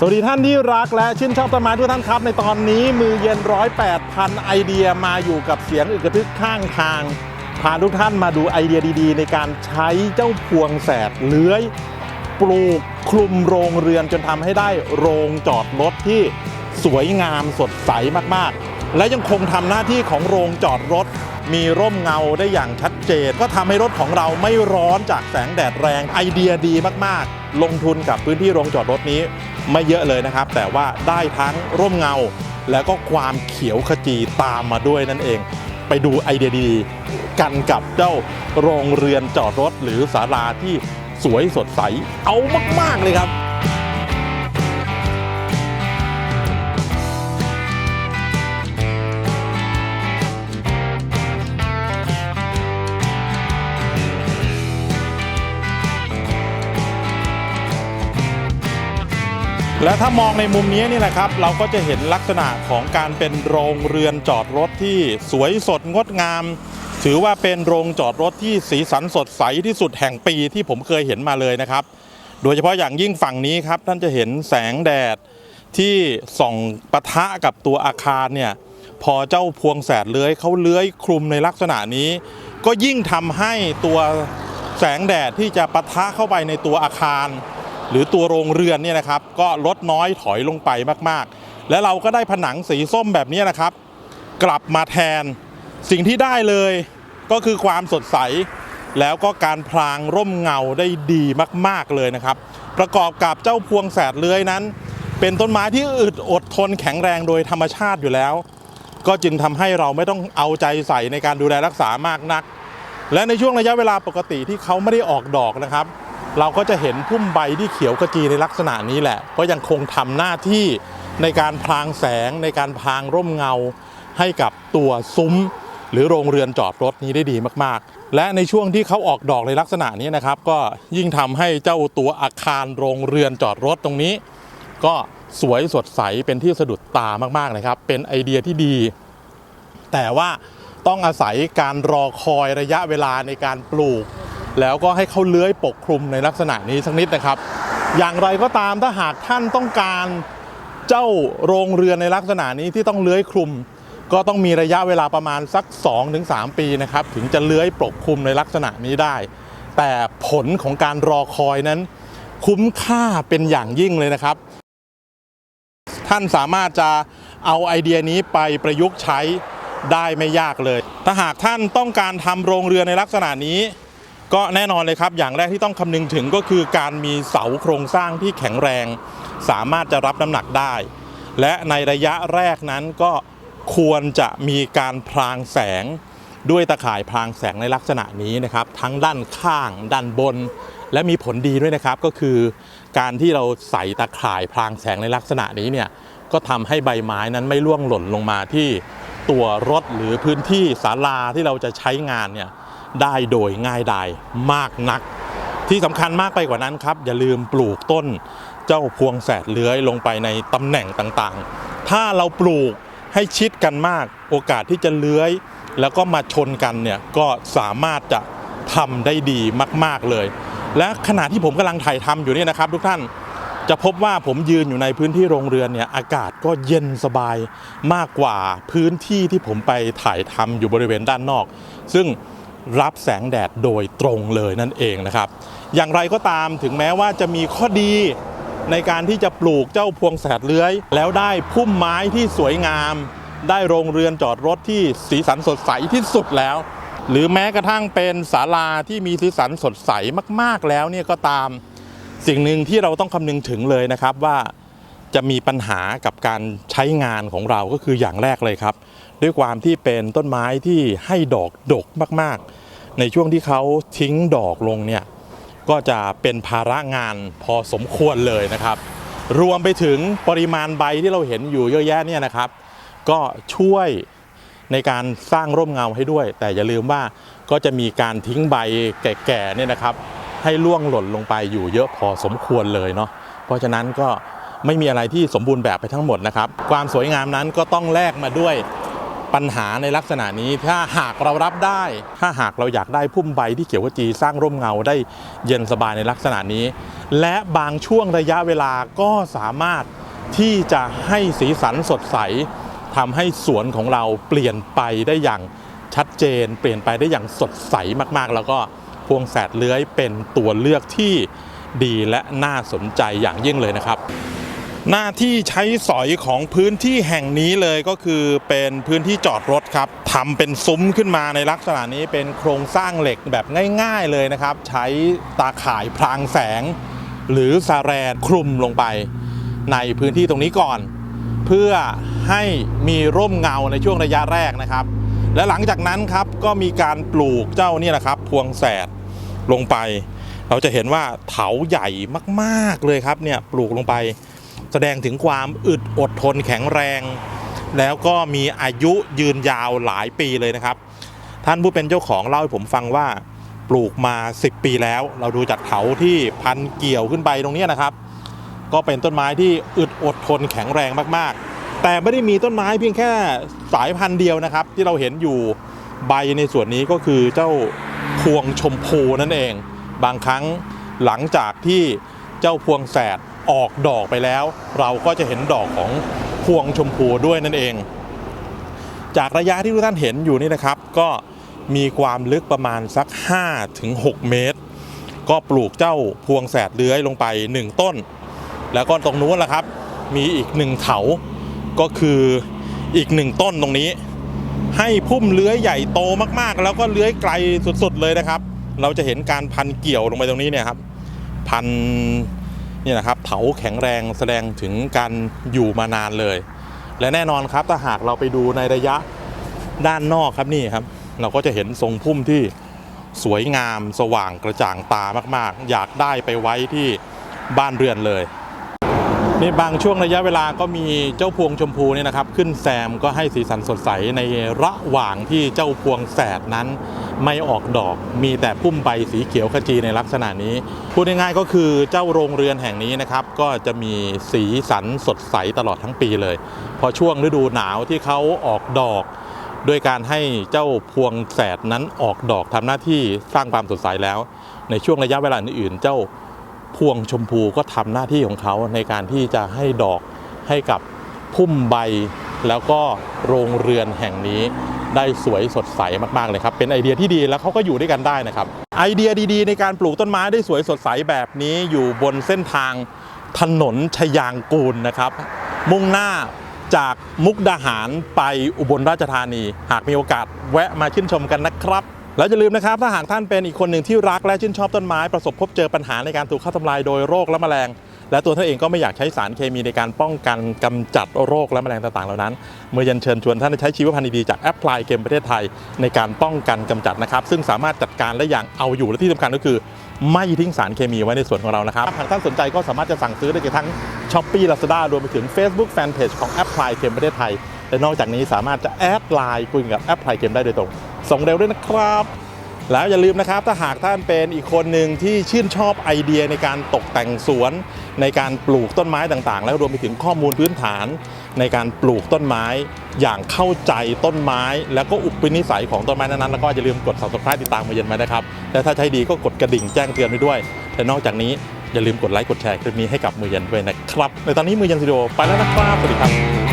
สวัสดีท่านที่รักและชื่นชอบต้นไม้ทุกท่านครับ ในตอนนี้มือเย็นร้อยแปดพันไอเดียมาอยู่กับเสียงอึกกระทึกข้างทาง พาทุกท่านมาดูไอเดียดี ๆ ในการใช้เจ้าพวงแสดเลื้อย ปลูกคลุมโรงเรือนจนทำให้ได้โรงจอดรถที่สวยงามสดใสมากๆ และยังคงทำหน้าที่ของโรงจอดรถ มีร่มเงาได้อย่างชัดเจน ก็ทำให้รถของเราไม่ร้อนจากแสงแดดแรงไอเดียดีมากๆ ลงทุนกับพื้นที่โรงจอดรถนี้ไม่เยอะเลยนะครับ แต่ว่าได้ทั้งร่มเงา แล้วก็ความเขียวขจีตามมาด้วยนั่นเอง ไปดูไอเดียดีๆกันกับเจ้าโรงเรือนจอดรถหรือศาลาที่สวยสดใสเอามาก ๆ เลยครับ และถ้ามองในมุมนี้นี่แหละครับ เราก็จะเห็นลักษณะของการเป็นโรงเรือนจอดรถที่สวยสดงดงาม ถือว่าเป็นโรงจอดรถที่สีสันสดใสที่สุดแห่งปีที่ผมเคยเห็นมาเลยนะครับ โดยเฉพาะอย่างยิ่งฝั่งนี้ครับ ท่านจะเห็นแสงแดดที่ส่องปะทะกับตัวอาคารเนี่ยพอเจ้าพวงแสดเลื้อยเขาเลื้อยคลุมในลักษณะนี้ ก็ยิ่งทำให้ตัวแสงแดดที่จะปะทะเข้าไปในตัวอาคาร หรือตัวโรงเรือนเนี่ยนะครับ ก็ลดน้อยถอยลงไปมากๆ และเราก็ได้ผนังสีส้มแบบนี้นะครับ กลับมาแทนสิ่งที่ได้เลยก็คือความสดใส แล้วก็การพรางร่มเงาได้ดีมาก ๆเลยนะครับ ประกอบกับเจ้าพวงแสดเลื้อยนั้น เป็นต้นไม้ที่อึดอดทนแข็งแรงโดยธรรมชาติอยู่แล้ว ก็จึงทำให้เราไม่ต้องเอาใจใส่ในการดูแลรักษามากนัก และในช่วงระยะเวลาปกติที่เขาไม่ได้ออกดอกนะครับ เราก็จะเห็นพุ่มใบที่เขียวขจีในลักษณะนี้แหละ ก็ยังคงทำหน้าที่ในการพรางแสงในการพรางร่มเงา ให้กับตัวซุ้ม หรือโรงเรือนจอดรถนี้ได้ดีมากๆ และในช่วงที่เขาออกดอกในลักษณะนี้นะครับ ก็ยิ่งทำให้เจ้าตัวอาคารโรงเรือนจอดรถตรงนี้ ก็สวยสดใสเป็นที่สะดุดตามากๆนะครับ เป็นไอเดียที่ดี แต่ว่าต้องอาศัยการรอคอยระยะเวลาในการปลูก แล้วก็ให้เขาเลื้อยปกคลุมในลักษณะนี้สักนิดนะครับ อย่างไรก็ตามถ้าหากท่านต้องการเจ้าโรงเรือนในลักษณะนี้ที่ต้องเลื้อยคลุม ก็ต้องมีระยะเวลาประมาณสัก 2-3 ปีนะครับถึงจะเลื้อยปกคลุมในลักษณะนี้ได้ แต่ผลของการรอคอยนั้น คุ้มค่าเป็นอย่างยิ่งเลยนะครับ ท่านสามารถจะเอาไอเดียนี้ไปประยุกต์ใช้ได้ไม่ยากเลย ถ้าหากท่านต้องการทำโรงเรือนในลักษณะนี้ ก็แน่นอนเลยครับ อย่างแรกที่ต้องคำนึงถึงก็คือการมีเสาโครงสร้างที่แข็งแรง สามารถจะรับน้ำหนักได้ และในระยะแรกนั้นก็ควรจะมีการพรางแสง ด้วยตะข่ายพรางแสงในลักษณะนี้นะครับ ทั้งด้านข้างด้านบน และมีผลดีด้วยนะครับ ก็คือ การที่เราใส่ตะข่ายพรางแสงในลักษณะนี้เนี่ยก็ทำให้ใบไม้นั้นไม่ร่วงหล่นลงมาที่ตัวรถหรือพื้นที่ศาลาที่เราจะใช้งานเนี่ย ได้โดยง่ายดายมากนัก ที่สำคัญมากไปกว่านั้นครับ อย่าลืมปลูกต้นเจ้าพวงแสดเลื้อยลงไปในตำแหน่งต่างๆ ถ้าเราปลูกให้ชิดกันมาก โอกาสที่จะเลื้อย แล้วก็มาชนกันเนี่ยก็สามารถจะทำได้ดีมาก ๆเลย และขณะที่ผมกำลังถ่ายทำอยู่เนี่ยนะครับ ทุกท่านจะพบว่าผมยืนอยู่ในพื้นที่โรงเรือนเนี่ยอากาศก็เย็นสบายมากกว่าพื้นที่ที่ผมไปถ่ายทำอยู่บริเวณด้านนอก ซึ่ง รับแสงแดดโดยตรงเลยนั่นเองนะครับ อย่างไรก็ตามถึงแม้ว่าจะมีข้อดีในการที่จะปลูกเจ้าพวงแสดเลื้อย แล้วได้พุ่มไม้ที่สวยงาม ได้โรงเรือนจอดรถที่สีสันสดใสที่สุดแล้ว หรือแม้กระทั่งเป็นศาลาที่มีสีสันสดใสมากๆแล้วเนี่ยก็ตาม สิ่งหนึ่งที่เราต้องคำนึงถึงเลยนะครับว่าจะมีปัญหากับการใช้งานของเราก็คืออย่างแรกเลยครับ ด้วยความที่เป็นต้นไม้ที่ให้ดอกดกมากๆ ในช่วงที่เขาทิ้งดอกลงเนี่ยก็จะเป็นภาระงานพอสมควรเลยนะครับ รวมไปถึงปริมาณใบที่เราเห็นอยู่เยอะแยะเนี่ยนะครับ ก็ช่วยในการสร้างร่มเงาให้ด้วย แต่อย่าลืมว่าก็จะมีการทิ้งใบแก่ๆเนี่ยนะครับ ให้ล่วงหล่นลงไปอยู่เยอะพอสมควรเลยเนาะเพราะฉะนั้นก็ไม่มีอะไรที่สมบูรณ์แบบไปทั้งหมดนะครับ ความสวยงามนั้นก็ต้องแลกมาด้วย ปัญหาในลักษณะนี้ถ้าหากเรารับได้ ถ้าหากเราอยากได้พุ่มใบที่เขียวขจีสร้างร่มเงาได้เย็นสบายในลักษณะนี้ และบางช่วงระยะเวลาก็สามารถที่จะให้สีสันสดใสทำให้สวนของเราเปลี่ยนไปได้อย่างชัดเจน เปลี่ยนไปได้อย่างสดใสมากๆ แล้วก็พวงแสดเลื้อยเป็นตัวเลือกที่ดีและน่าสนใจอย่างยิ่งเลยนะครับ หน้าที่ใช้สอยของพื้นที่แห่งนี้เลยก็คือเป็นพื้นที่จอดรถครับทำเป็นซุ้มขึ้นมาในลักษณะนี้เป็นโครงสร้างเหล็กแบบง่าย ๆเลยนะครับ ใช้ตาข่ายพรางแสง หรือสาแรนคลุมลงไป ในพื้นที่ตรงนี้ก่อน เพื่อให้มีร่มเงาในช่วงระยะแรกนะครับ และหลังจากนั้นครับก็มีการปลูกเจ้านี่แหละครับพวงแสดลงไป เราจะเห็นว่าเถาใหญ่มาก ๆเลยครับเนี่ยปลูกลงไป แสดงถึงความอึดอดทนแข็งแรง แล้วก็มีอายุยืนยาวหลายปีเลยนะครับ ท่านผู้เป็นเจ้าของเล่าให้ผมฟังว่าปลูกมา 10 ปีแล้ว เราดูจากเถาที่พันเกี่ยวขึ้นไปตรงนี้นะครับ ก็เป็นต้นไม้ที่อึดอดทนแข็งแรงมากๆ แต่ไม่ได้มีต้นไม้เพียงแค่สายพันธุ์เดียวนะครับ ที่เราเห็นอยู่ใบในส่วนนี้ก็คือเจ้าพวงชมพูนั่นเอง บางครั้งหลังจากที่เจ้าพวงแสด ออกดอกไปแล้ว เราก็จะเห็นดอกของพวงชมพูด้วยนั่นเอง จากระยะที่ทุกท่านเห็นอยู่นี่นะครับ ก็มีความลึกประมาณสัก 5-6 เมตร ก็ปลูกเจ้าพวงแสดเลื้อยลงไป 1 ต้น แล้วก็ตรงนู้นแหละครับ มีอีกหนึ่งเถา ก็คืออีกหนึ่งต้นตรงนี้ ให้พุ่มเลื้อยใหญ่โตมากๆ แล้วก็เลื้อยไกลสุดๆเลยนะครับ เราจะเห็นการพันเกี่ยวลงไปตรงนี้เนี่ยครับ พัน นี่นะครับเถาแข็งแรงแสดงถึงการอยู่มานานเลย และแน่นอนครับถ้าหากเราไปดูในระยะด้านนอกครับนี่ครับ เราก็จะเห็นทรงพุ่มที่สวยงามสว่างกระจ่างตามากๆ อยากได้ไปไว้ที่บ้านเรือนเลยนี่บางช่วงระยะเวลาก็มีเจ้าพวงชมพูเนี่ยนะครับ ขึ้นแซมก็ให้สีสันสดใสในระหว่างที่เจ้าพวงแสดนั้น ไม่ออกดอก มีแต่พุ่มใบสีเขียวขจีในลักษณะนี้ พูดง่ายๆก็คือเจ้าโรงเรือนแห่งนี้นะครับ ก็จะมีสีสันสดใสตลอดทั้งปีเลย พอช่วงฤดูหนาวที่เขาออกดอกโดยการให้เจ้าพวงแสดนั้นออกดอกทำหน้าที่สร้างความสดใสแล้ว ในช่วงระยะเวลาอื่นๆ เจ้าพวงชมพูก็ทำหน้าที่ของเขาในการที่จะให้ดอกให้กับพุ่มใบ แล้วก็โรงเรือนแห่งนี้ ได้สวยสดใสมากๆเลยครับ เป็นไอเดียที่ดีแล้วเขาก็อยู่ด้วยกันได้นะครับ ไอเดียดีๆ ในการปลูกต้นไม้ได้สวยสดใสแบบนี้อยู่บนเส้นทางถนนชยางกูลนะครับ มุ่งหน้าจากมุกดาหารไปอุบลราชธานี หากมีโอกาสแวะมาชื่นชมกันนะครับ แล้วอย่าลืมนะครับ ถ้าหากท่านเป็นอีกคนหนึ่งที่รักและชื่นชอบต้นไม้ประสบพบเจอปัญหาในการถูกฆ่าทำลายโดยโรคและแมลง และตัวท่านเองก็ไม่อยากใช้สารเคมีในการป้องกันกำจัดโรคและแมลงต่างๆเหล่านั้น เมื่อยันเชิญชวนท่านใช้ชีวพันธุ์ดีๆจากแอปพลายเกมประเทศไทยในการป้องกันกำจัดนะครับ ซึ่งสามารถจัดการได้อย่างเอาอยู่และที่สำคัญก็คือ ไม่ทิ้งสารเคมีไว้ในสวนของเรานะครับหากท่านสนใจก็สามารถจะสั่งซื้อได้ทั้ง s h อ p e e Lazada รวมไปถึง Facebook Fanpage ของแอปพลายเกมประเทศไทยและนอกจากนี้สามารถจะแอดไลน์คุยกับแอปพลายเกมได้โดยตรงส่งเร็วด้วยนะครับ แล้วอย่าลืมนะครับถ้าหากท่านเป็นอีกคนหนึ่งที่ชื่นชอบไอเดียในการตกแต่งสวน ในการปลูกต้นไม้ต่างๆ แล้วรวมไปถึงข้อมูลพื้นฐาน ในการปลูกต้นไม้ อย่างเข้าใจต้นไม้ แล้วก็อุปนิสัยของต้นไม้นั้นๆแล้วก็อย่าลืมกด subscribe ติดตามมาเย็นมานะครับและถ้าใช้ดีก็กดกระดิ่งแจ้งเตือนไว้ด้วยและนอกจากนี้อย่าลืมกดไลค์กดแชร์คลิปนี้ให้กับมือเย็นด้วยนะครับในตอนนี้มือเย็นสตูดิโอไปแล้วนะครับสวัสดีครับ